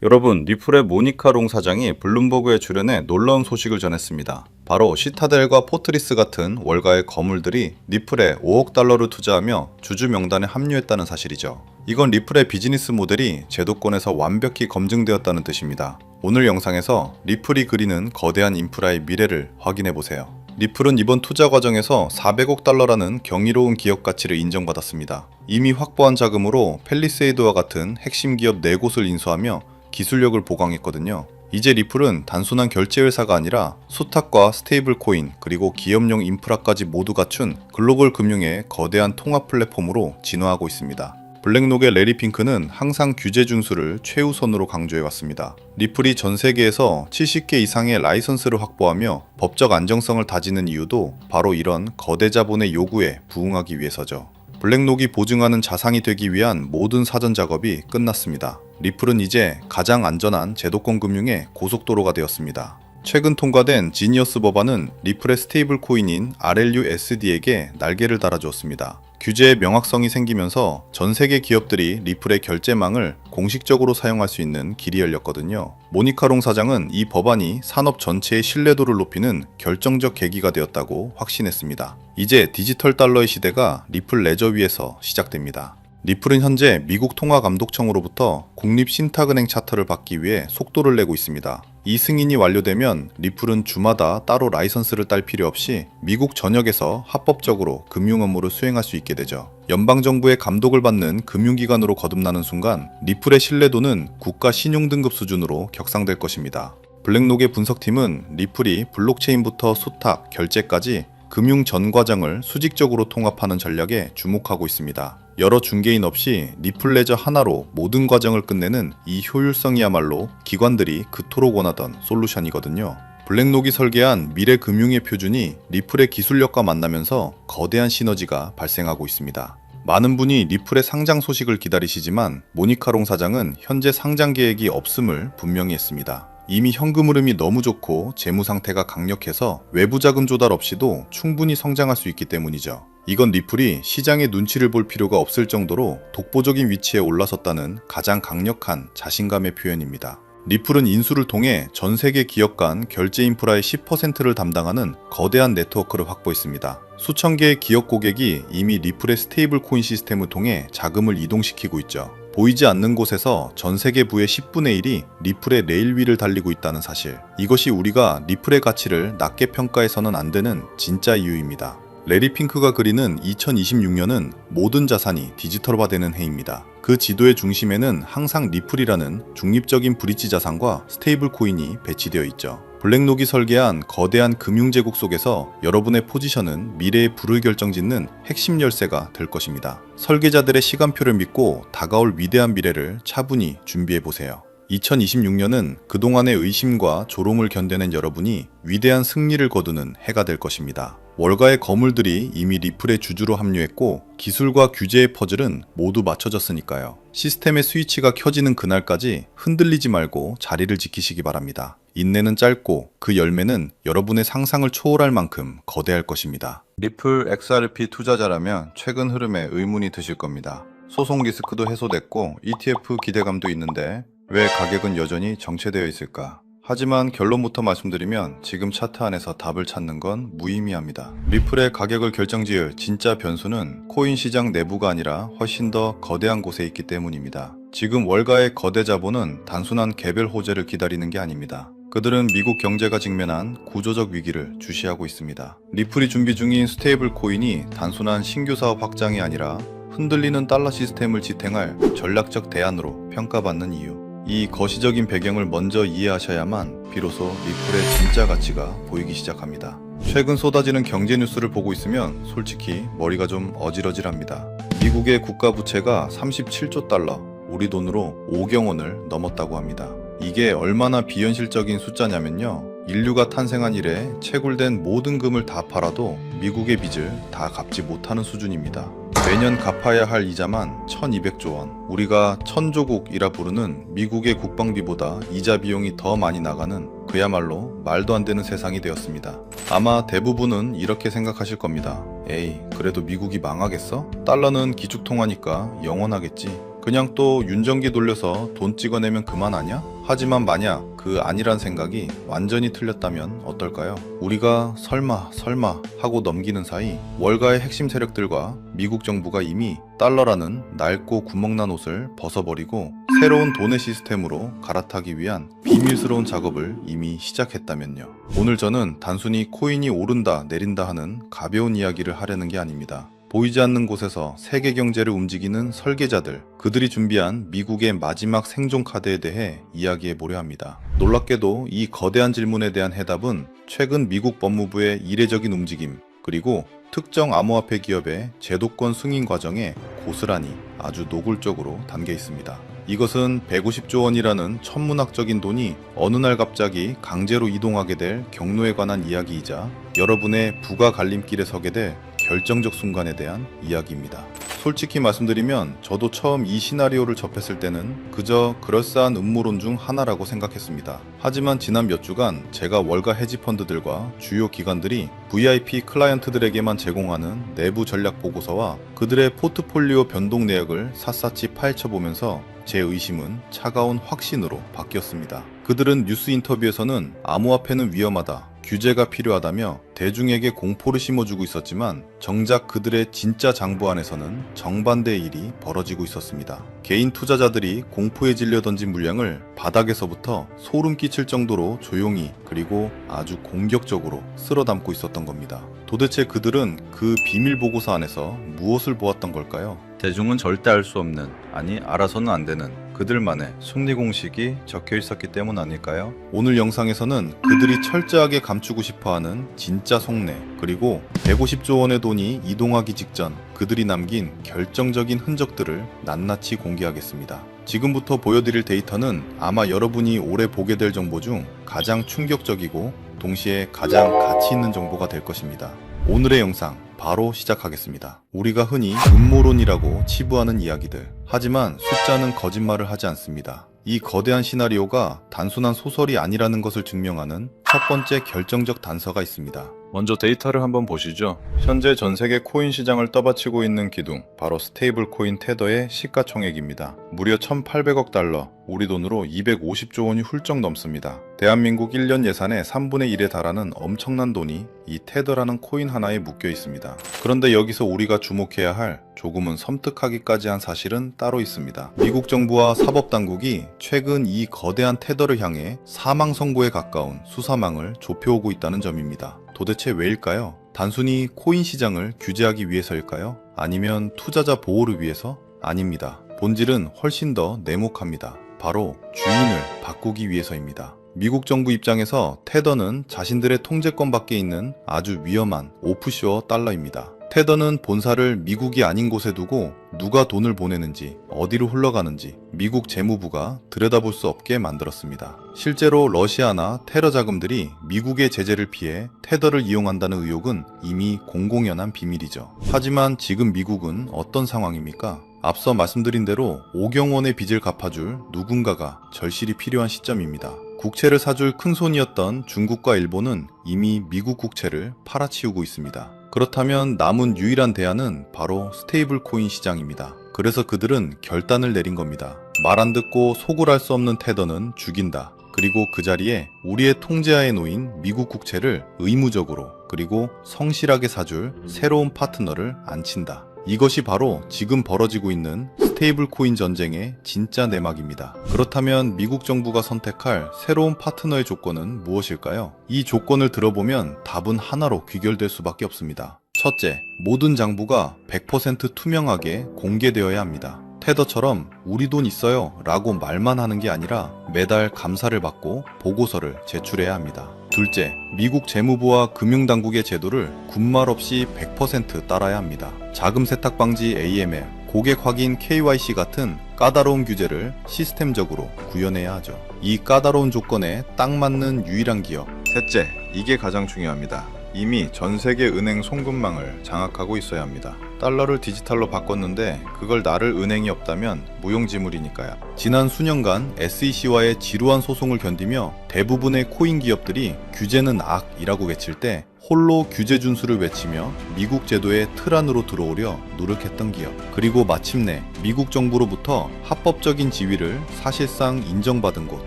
여러분, 리플의 모니카 롱 사장이 블룸버그에 출연해 놀라운 소식을 전했습니다. 바로 시타델과 포트리스 같은 월가의 거물들이 리플에 5억 달러를 투자하며 주주 명단에 합류했다는 사실이죠. 이건 리플의 비즈니스 모델이 제도권에서 완벽히 검증되었다는 뜻입니다. 오늘 영상에서 리플이 그리는 거대한 인프라의 미래를 확인해 보세요. 리플은 이번 투자 과정에서 400억 달러라는 경이로운 기업 가치를 인정받았습니다. 이미 확보한 자금으로 펠리세이드와 같은 핵심 기업 4곳을 인수하며 기술력을 보강했거든요. 이제 리플은 단순한 결제 회사가 아니라 수탁과 스테이블 코인 그리고 기업용 인프라까지 모두 갖춘 글로벌 금융의 거대한 통합 플랫폼으로 진화하고 있습니다. 블랙록의 레리 핑크는 항상 규제 준수를 최우선으로 강조해 왔습니다. 리플이 전 세계에서 70개 이상의 라이선스를 확보하며 법적 안정성을 다지는 이유도 바로 이런 거대 자본의 요구에 부응하기 위해서죠. 블랙록이 보증하는 자산이 되기 위한 모든 사전 작업이 끝났습니다. 리플은 이제 가장 안전한 제도권 금융의 고속도로가 되었습니다. 최근 통과된 지니어스 법안은 리플의 스테이블 코인인 RLUSD에게 날개를 달아주었습니다. 규제의 명확성이 생기면서 전 세계 기업들이 리플의 결제망을 공식적으로 사용할 수 있는 길이 열렸거든요. 모니카롱 사장은 이 법안이 산업 전체의 신뢰도를 높이는 결정적 계기가 되었다고 확신했습니다. 이제 디지털 달러의 시대가 리플 레저 위에서 시작됩니다. 리플은 현재 미국 통화감독청으로부터 국립신탁은행 차터를 받기 위해 속도를 내고 있습니다. 이 승인이 완료되면 리플은 주마다 따로 라이선스를 딸 필요 없이 미국 전역에서 합법적으로 금융 업무를 수행할 수 있게 되죠. 연방정부의 감독을 받는 금융기관으로 거듭나는 순간 리플의 신뢰도는 국가 신용등급 수준으로 격상될 것입니다. 블랙록의 분석팀은 리플이 블록체인부터 수탁, 결제까지 금융 전 과정을 수직적으로 통합하는 전략에 주목하고 있습니다. 여러 중개인 없이 리플레저 하나로 모든 과정을 끝내는 이 효율성이야말로 기관들이 그토록 원하던 솔루션이거든요. 블랙록이 설계한 미래 금융의 표준이 리플의 기술력과 만나면서 거대한 시너지가 발생하고 있습니다. 많은 분이 리플의 상장 소식을 기다리시지만 모니카롱 사장은 현재 상장 계획이 없음을 분명히 했습니다. 이미 현금 흐름이 너무 좋고 재무 상태가 강력해서 외부 자금 조달 없이도 충분히 성장할 수 있기 때문이죠. 이건 리플이 시장의 눈치를 볼 필요가 없을 정도로 독보적인 위치에 올라섰다는 가장 강력한 자신감의 표현입니다. 리플은 인수를 통해 전 세계 기업 간 결제 인프라의 10%를 담당하는 거대한 네트워크를 확보했습니다. 수천 개의 기업 고객이 이미 리플의 스테이블 코인 시스템을 통해 자금을 이동시키고 있죠. 보이지 않는 곳에서 전 세계 부의 10분의 1이 리플의 레일 위를 달리고 있다는 사실. 이것이 우리가 리플의 가치를 낮게 평가해서는 안 되는 진짜 이유입니다. 레리 핑크가 그리는 2026년은 모든 자산이 디지털화되는 해입니다. 그 지도의 중심에는 항상 리플이라는 중립적인 브릿지 자산과 스테이블 코인이 배치되어 있죠. 블랙록이 설계한 거대한 금융 제국 속에서 여러분의 포지션은 미래의 불을 결정짓는 핵심 열쇠가 될 것입니다. 설계자들의 시간표를 믿고 다가올 위대한 미래를 차분히 준비해 보세요. 2026년은 그동안의 의심과 조롱을 견뎌낸 여러분이 위대한 승리를 거두는 해가 될 것입니다. 월가의 거물들이 이미 리플의 주주로 합류했고 기술과 규제의 퍼즐은 모두 맞춰졌으니까요. 시스템의 스위치가 켜지는 그날까지 흔들리지 말고 자리를 지키시기 바랍니다. 인내는 짧고 그 열매는 여러분의 상상을 초월할 만큼 거대할 것입니다. 리플 XRP 투자자라면 최근 흐름에 의문이 드실 겁니다. 소송 리스크도 해소됐고 ETF 기대감도 있는데 왜 가격은 여전히 정체되어 있을까? 하지만 결론부터 말씀드리면 지금 차트 안에서 답을 찾는 건 무의미합니다. 리플의 가격을 결정지을 진짜 변수는 코인 시장 내부가 아니라 훨씬 더 거대한 곳에 있기 때문입니다. 지금 월가의 거대 자본은 단순한 개별 호재를 기다리는 게 아닙니다. 그들은 미국 경제가 직면한 구조적 위기를 주시하고 있습니다. 리플이 준비 중인 스테이블 코인이 단순한 신규 사업 확장이 아니라 흔들리는 달러 시스템을 지탱할 전략적 대안으로 평가받는 이유. 이 거시적인 배경을 먼저 이해하셔야만 비로소 리플의 진짜 가치가 보이기 시작합니다. 최근 쏟아지는 경제 뉴스를 보고 있으면 솔직히 머리가 좀 어지러질합니다. 미국의 국가 부채가 37조 달러, 우리 돈으로 5경 원을 넘었다고 합니다. 이게 얼마나 비현실적인 숫자냐면요. 인류가 탄생한 이래 채굴된 모든 금을 다 팔아도 미국의 빚을 다 갚지 못하는 수준입니다. 매년 갚아야 할 이자만 1200조 원. 우리가 천조국이라 부르는 미국의 국방비보다 이자 비용이 더 많이 나가는 그야말로 말도 안 되는 세상이 되었습니다. 아마 대부분은 이렇게 생각하실 겁니다. 에이, 그래도 미국이 망하겠어? 달러는 기축통화니까 영원하겠지. 그냥 또 윤정기 돌려서 돈 찍어내면 그만 아냐? 하지만 만약 그 아니란 생각이 완전히 틀렸다면 어떨까요? 우리가 설마 설마 하고 넘기는 사이 월가의 핵심 세력들과 미국 정부가 이미 달러라는 낡고 구멍난 옷을 벗어버리고 새로운 돈의 시스템으로 갈아타기 위한 비밀스러운 작업을 이미 시작했다면요. 오늘 저는 단순히 코인이 오른다 내린다 하는 가벼운 이야기를 하려는 게 아닙니다. 보이지 않는 곳에서 세계 경제를 움직이는 설계자들, 그들이 준비한 미국의 마지막 생존 카드에 대해 이야기해 보려 합니다. 놀랍게도 이 거대한 질문에 대한 해답은 최근 미국 법무부의 이례적인 움직임, 그리고 특정 암호화폐 기업의 제도권 승인 과정에 고스란히 아주 노골적으로 담겨 있습니다. 이것은 150조 원이라는 천문학적인 돈이 어느 날 갑자기 강제로 이동하게 될 경로에 관한 이야기이자 여러분의 부가 갈림길에 서게 될 결정적 순간에 대한 이야기입니다. 솔직히 말씀드리면 저도 처음 이 시나리오를 접했을 때는 그저 그럴싸한 음모론 중 하나라고 생각했습니다. 하지만 지난 몇 주간 제가 월가 헤지펀드들과 주요 기관들이 VIP 클라이언트들에게만 제공하는 내부 전략 보고서와 그들의 포트폴리오 변동 내역을 샅샅이 파헤쳐보면서 제 의심은 차가운 확신으로 바뀌었습니다. 그들은 뉴스 인터뷰에서는 암호화폐는 위험하다. 규제가 필요하다며 대중에게 공포를 심어주고 있었지만 정작 그들의 진짜 장부 안에서는 정반대의 일이 벌어지고 있었습니다. 개인 투자자들이 공포에 질려 던진 물량을 바닥에서부터 소름 끼칠 정도로 조용히 그리고 아주 공격적으로 쓸어 담고 있었던 겁니다. 도대체 그들은 그 비밀 보고서 안에서 무엇을 보았던 걸까요? 대중은 절대 알 수 없는, 아니 알아서는 안 되는 그들만의 승리 공식이 적혀 있었기 때문 아닐까요? 오늘 영상에서는 그들이 철저하게 감추고 싶어 하는 진짜 속내, 그리고 150조 원의 돈이 이동하기 직전 그들이 남긴 결정적인 흔적들을 낱낱이 공개하겠습니다. 지금부터 보여드릴 데이터는 아마 여러분이 올해 보게 될 정보 중 가장 충격적이고 동시에 가장 가치 있는 정보가 될 것입니다. 오늘의 영상 바로 시작하겠습니다. 우리가 흔히 음모론이라고 치부하는 이야기들. 하지만 숫자는 거짓말을 하지 않습니다. 이 거대한 시나리오가 단순한 소설이 아니라는 것을 증명하는 첫 번째 결정적 단서가 있습니다. 먼저 데이터를 한번 보시죠. 현재 전 세계 코인 시장을 떠받치고 있는 기둥, 바로 스테이블 코인 테더의 시가총액입니다. 무려 1,800억 달러, 우리 돈으로 250조 원이 훌쩍 넘습니다. 대한민국 1년 예산의 3분의 1에 달하는 엄청난 돈이 이 테더라는 코인 하나에 묶여 있습니다. 그런데 여기서 우리가 주목해야 할 조금은 섬뜩하기까지 한 사실은 따로 있습니다. 미국 정부와 사법당국이 최근 이 거대한 테더를 향해 사망 선고에 가까운 수사망을 좁혀오고 있다는 점입니다. 도대체 왜일까요? 단순히 코인 시장을 규제하기 위해서일까요? 아니면 투자자 보호를 위해서? 아닙니다. 본질은 훨씬 더 내목합니다. 바로 주인을 바꾸기 위해서입니다. 미국 정부 입장에서 테더는 자신들의 통제권 밖에 있는 아주 위험한 오프쇼어 달러입니다. 테더는 본사를 미국이 아닌 곳에 두고 누가 돈을 보내는지 어디로 흘러가는지 미국 재무부가 들여다볼 수 없게 만들었습니다. 실제로 러시아나 테러 자금들이 미국의 제재를 피해 테더를 이용한다는 의혹은 이미 공공연한 비밀이죠. 하지만 지금 미국은 어떤 상황입니까? 앞서 말씀드린 대로 5경 원의 빚을 갚아줄 누군가가 절실히 필요한 시점입니다. 국채를 사줄 큰 손이었던 중국과 일본은 이미 미국 국채를 팔아치우고 있습니다. 그렇다면 남은 유일한 대안은 바로 스테이블 코인 시장입니다. 그래서 그들은 결단을 내린 겁니다. 말 안 듣고 속을 알 수 없는 테더는 죽인다. 그리고 그 자리에 우리의 통제하에 놓인 미국 국채를 의무적으로 그리고 성실하게 사줄 새로운 파트너를 앉힌다. 이것이 바로 지금 벌어지고 있는 스테이블 코인 전쟁의 진짜 내막입니다. 그렇다면 미국 정부가 선택할 새로운 파트너의 조건은 무엇일까요? 이 조건을 들어보면 답은 하나로 귀결될 수밖에 없습니다. 첫째, 모든 장부가 100% 투명하게 공개되어야 합니다. 테더처럼 우리 돈 있어요 라고 말만 하는 게 아니라 매달 감사를 받고 보고서를 제출해야 합니다. 둘째, 미국 재무부와 금융당국의 제도를 군말 없이 100% 따라야 합니다. 자금 세탁 방지 AML, 고객 확인 KYC 같은 까다로운 규제를 시스템적으로 구현해야 하죠. 이 까다로운 조건에 딱 맞는 유일한 기업. 셋째, 이게 가장 중요합니다. 이미 전 세계 은행 송금망을 장악하고 있어야 합니다. 달러를 디지털로 바꿨는데 그걸 나를 은행이 없다면 무용지물이니까요. 지난 수년간 SEC와의 지루한 소송을 견디며 대부분의 코인 기업들이 규제는 악이라고 외칠 때 홀로 규제 준수를 외치며 미국 제도의 틀 안으로 들어오려 노력했던 기업. 그리고 마침내 미국 정부로부터 합법적인 지위를 사실상 인정받은 곳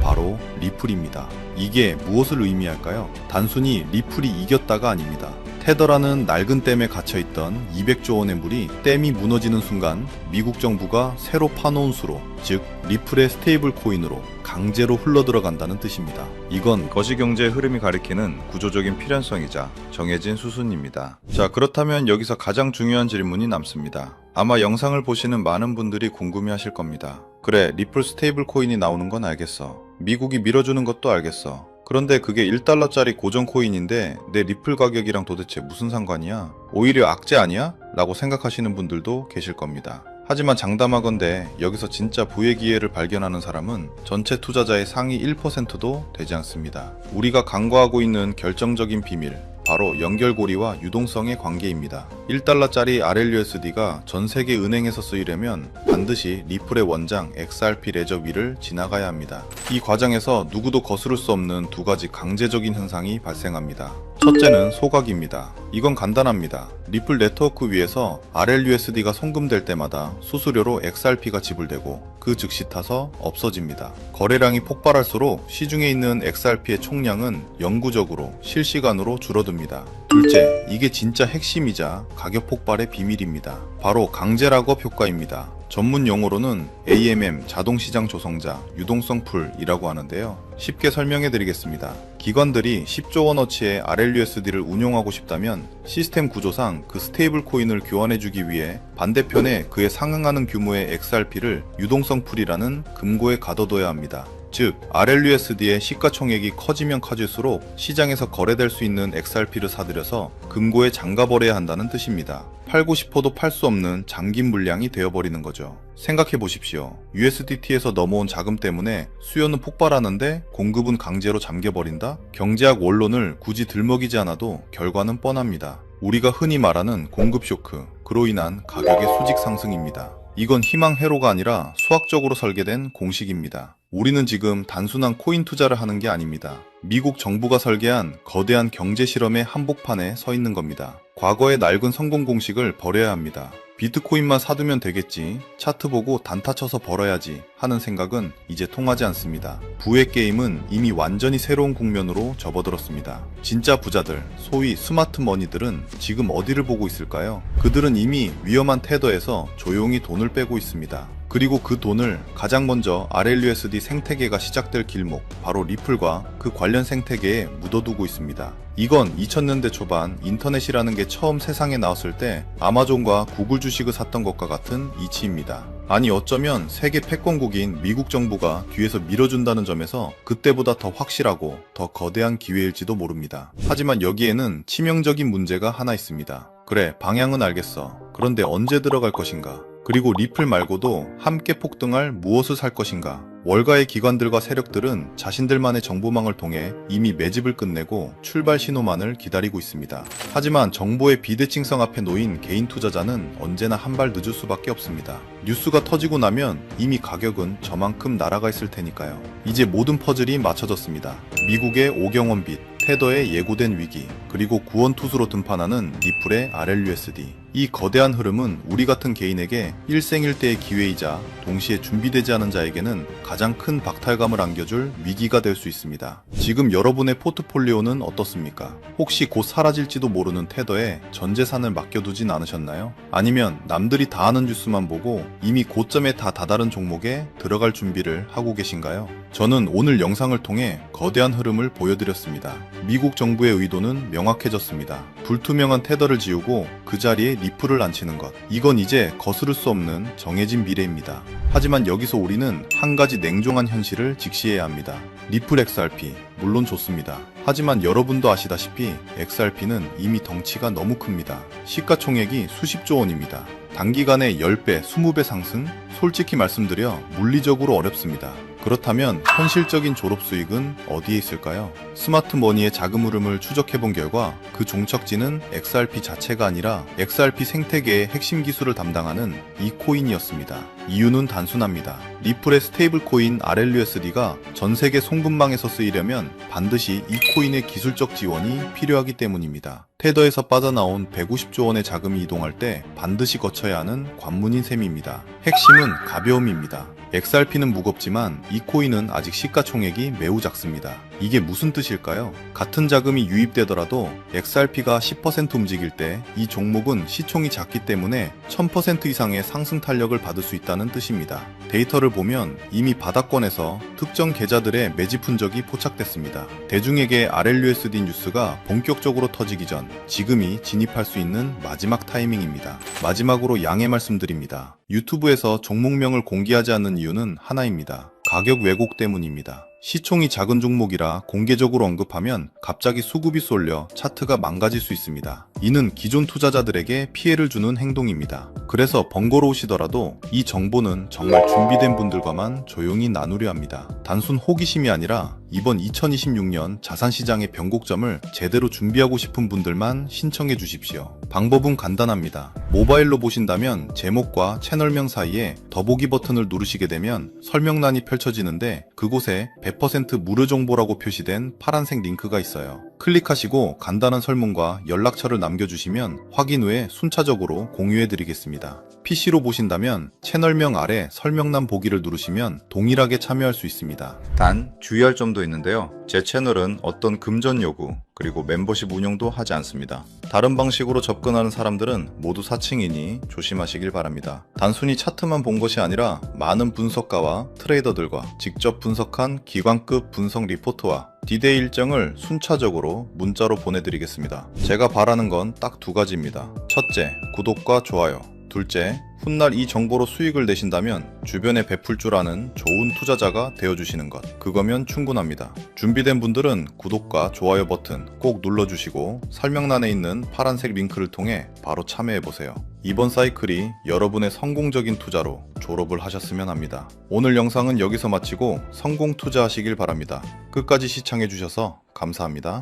바로 리플입니다. 이게 무엇을 의미할까요? 단순히 리플이 이겼다가 아닙니다. 테더라는 낡은 댐에 갇혀있던 200조 원의 물이 댐이 무너지는 순간 미국 정부가 새로 파놓은 수로 즉 리플의 스테이블 코인으로 강제로 흘러들어간다는 뜻입니다. 이건 거시경제의 흐름이 가리키는 구조적인 필연성이자 정해진 수순입니다. 자 그렇다면 여기서 가장 중요한 질문이 남습니다. 아마 영상을 보시는 많은 분들이 궁금해하실 겁니다. 그래 리플 스테이블 코인이 나오는 건 알겠어. 미국이 밀어주는 것도 알겠어. 그런데 그게 1달러짜리 고정 코인인데 내 리플 가격이랑 도대체 무슨 상관이야? 오히려 악재 아니야? 라고 생각하시는 분들도 계실 겁니다. 하지만 장담하건대 여기서 진짜 부의 기회를 발견하는 사람은 전체 투자자의 상위 1%도 되지 않습니다. 우리가 간과하고 있는 결정적인 비밀, 바로 연결고리와 유동성의 관계입니다. 1달러짜리 RLUSD가 전 세계 은행에서 쓰이려면 반드시 리플의 원장 XRP 레저 위를 지나가야 합니다. 이 과정에서 누구도 거스를 수 없는 두 가지 강제적인 현상이 발생합니다. 첫째는 소각입니다. 이건 간단합니다. 리플 네트워크 위에서 RLUSD가 송금될 때마다 수수료로 XRP가 지불되고 그 즉시 타서 없어집니다. 거래량이 폭발할수록 시중에 있는 XRP의 총량은 영구적으로 실시간으로 줄어듭니다. 둘째, 이게 진짜 핵심이자 가격 폭발의 비밀입니다. 바로 강제 락업 효과입니다. 전문 용어로는 AMM 자동시장 조성자 유동성 풀이라고 하는데요. 쉽게 설명해 드리겠습니다. 기관들이 10조 원어치의 RLUSD를 운용하고 싶다면 시스템 구조상 그 스테이블 코인을 교환해 주기 위해 반대편에 그에 상응하는 규모의 XRP를 유동성 풀이라는 금고에 가둬둬야 합니다. 즉 RLUSD의 시가총액이 커지면 커질수록 시장에서 거래될 수 있는 XRP를 사들여서 금고에 잠가버려야 한다는 뜻입니다. 팔고 싶어도 팔 수 없는 잠긴 물량이 되어버리는 거죠. 생각해 보십시오. USDT에서 넘어온 자금 때문에 수요는 폭발하는데 공급은 강제로 잠겨버린다? 경제학 원론을 굳이 들먹이지 않아도 결과는 뻔합니다. 우리가 흔히 말하는 공급 쇼크, 그로 인한 가격의 수직 상승입니다. 이건 희망 회로가 아니라 수학적으로 설계된 공식입니다. 우리는 지금 단순한 코인 투자를 하는 게 아닙니다. 미국 정부가 설계한 거대한 경제 실험의 한복판에 서 있는 겁니다. 과거의 낡은 성공 공식을 버려야 합니다. 비트코인만 사두면 되겠지, 차트 보고 단타 쳐서 벌어야지 하는 생각은 이제 통하지 않습니다. 부의 게임은 이미 완전히 새로운 국면으로 접어들었습니다. 진짜 부자들, 소위 스마트 머니들은 지금 어디를 보고 있을까요? 그들은 이미 위험한 테더에서 조용히 돈을 빼고 있습니다. 그리고 그 돈을 가장 먼저 RLUSD 생태계가 시작될 길목, 바로 리플과 그 관련 생태계에 묻어두고 있습니다. 이건 2000년대 초반 인터넷이라는 게 처음 세상에 나왔을 때 아마존과 구글 주식을 샀던 것과 같은 이치입니다. 아니 어쩌면 세계 패권국인 미국 정부가 뒤에서 밀어준다는 점에서 그때보다 더 확실하고 더 거대한 기회일지도 모릅니다. 하지만 여기에는 치명적인 문제가 하나 있습니다. 그래, 방향은 알겠어. 그런데 언제 들어갈 것인가? 그리고 리플 말고도 함께 폭등할 무엇을 살 것인가? 월가의 기관들과 세력들은 자신들만의 정보망을 통해 이미 매집을 끝내고 출발 신호만을 기다리고 있습니다. 하지만 정보의 비대칭성 앞에 놓인 개인 투자자는 언제나 한 발 늦을 수밖에 없습니다. 뉴스가 터지고 나면 이미 가격은 저만큼 날아가 있을 테니까요. 이제 모든 퍼즐이 맞춰졌습니다. 미국의 오경원 빚, 테더의 예고된 위기, 그리고 구원 투수로 등판하는 리플의 RLUSD. 이 거대한 흐름은 우리 같은 개인에게 일생일대의 기회이자 동시에 준비되지 않은 자에게는 가장 큰 박탈감을 안겨줄 위기가 될 수 있습니다. 지금 여러분의 포트폴리오는 어떻습니까? 혹시 곧 사라질지도 모르는 테더에 전 재산을 맡겨두진 않으셨나요? 아니면 남들이 다 하는 뉴스만 보고 이미 고점에 다 다다른 종목에 들어갈 준비를 하고 계신가요? 저는 오늘 영상을 통해 거대한 흐름을 보여드렸습니다. 미국 정부의 의도는 명확해졌습니다. 불투명한 테더를 지우고 그 자리에 리플을 앉히는 것. 이건 이제 거스를 수 없는 정해진 미래입니다. 하지만 여기서 우리는 한 가지 냉정한 현실을 직시해야 합니다. 리플 XRP, 물론 좋습니다. 하지만 여러분도 아시다시피 XRP는 이미 덩치가 너무 큽니다. 시가총액이 수십조 원입니다. 단기간에 10배, 20배 상승? 솔직히 말씀드려 물리적으로 어렵습니다. 그렇다면 현실적인 졸업 수익은 어디에 있을까요? 스마트 머니의 자금 흐름을 추적해 본 결과 그 종착지는 XRP 자체가 아니라 XRP 생태계의 핵심 기술을 담당하는 이 코인이었습니다. 이유는 단순합니다. 리플의 스테이블 코인 RLUSD가 전 세계 송금망에서 쓰이려면 반드시 이 코인의 기술적 지원이 필요하기 때문입니다. 테더에서 빠져나온 150조 원의 자금이 이동할 때 반드시 거쳐야 하는 관문인 셈입니다. 핵심은 가벼움입니다. XRP는 무겁지만 이 코인은 아직 시가총액이 매우 작습니다. 이게 무슨 뜻일까요? 같은 자금이 유입되더라도 XRP가 10% 움직일 때 이 종목은 시총이 작기 때문에 1000% 이상의 상승 탄력을 받을 수 있다는 뜻입니다. 데이터를 보면 이미 바닥권에서 특정 계좌들의 매집 흔적이 포착됐습니다. 대중에게 RLUSD 뉴스가 본격적으로 터지기 전 지금이 진입할 수 있는 마지막 타이밍입니다. 마지막으로 양해 말씀드립니다. 유튜브에서 종목명을 공개하지 않는 이유는 하나입니다. 가격 왜곡 때문입니다. 시총이 작은 종목이라 공개적으로 언급하면 갑자기 수급이 쏠려 차트가 망가질 수 있습니다. 이는 기존 투자자들에게 피해를 주는 행동입니다. 그래서 번거로우시더라도 이 정보는 정말 준비된 분들과만 조용히 나누려 합니다. 단순 호기심이 아니라 이번 2026년 자산시장의 변곡점을 제대로 준비하고 싶은 분들만 신청해 주십시오. 방법은 간단합니다. 모바일로 보신다면 제목과 채널명 사이에 더보기 버튼을 누르시게 되면 설명란이 펼쳐지는데 그곳에 100% 무료 정보라고 표시된 파란색 링크가 있어요. 클릭하시고 간단한 설문과 연락처를 남겨주시면 확인 후에 순차적으로 공유해 드리겠습니다. PC로 보신다면 채널명 아래 설명란 보기를 누르시면 동일하게 참여할 수 있습니다. 단 주의할 점도 있는데요. 제 채널은 어떤 금전 요구 그리고 멤버십 운영도 하지 않습니다. 다른 방식으로 접근하는 사람들은 모두 사칭이니 조심하시길 바랍니다. 단순히 차트만 본 것이 아니라 많은 분석가와 트레이더들과 직접 분석한 기관급 분석 리포트와 디데이 일정을 순차적으로 문자로 보내드리겠습니다. 제가 바라는 건 딱 두 가지입니다. 첫째, 구독과 좋아요. 둘째, 훗날 이 정보로 수익을 내신다면 주변에 베풀 줄 아는 좋은 투자자가 되어주시는 것. 그거면 충분합니다. 준비된 분들은 구독과 좋아요 버튼 꼭 눌러주시고 설명란에 있는 파란색 링크를 통해 바로 참여해보세요. 이번 사이클이 여러분의 성공적인 투자로 졸업을 하셨으면 합니다. 오늘 영상은 여기서 마치고 성공 투자하시길 바랍니다. 끝까지 시청해주셔서 감사합니다.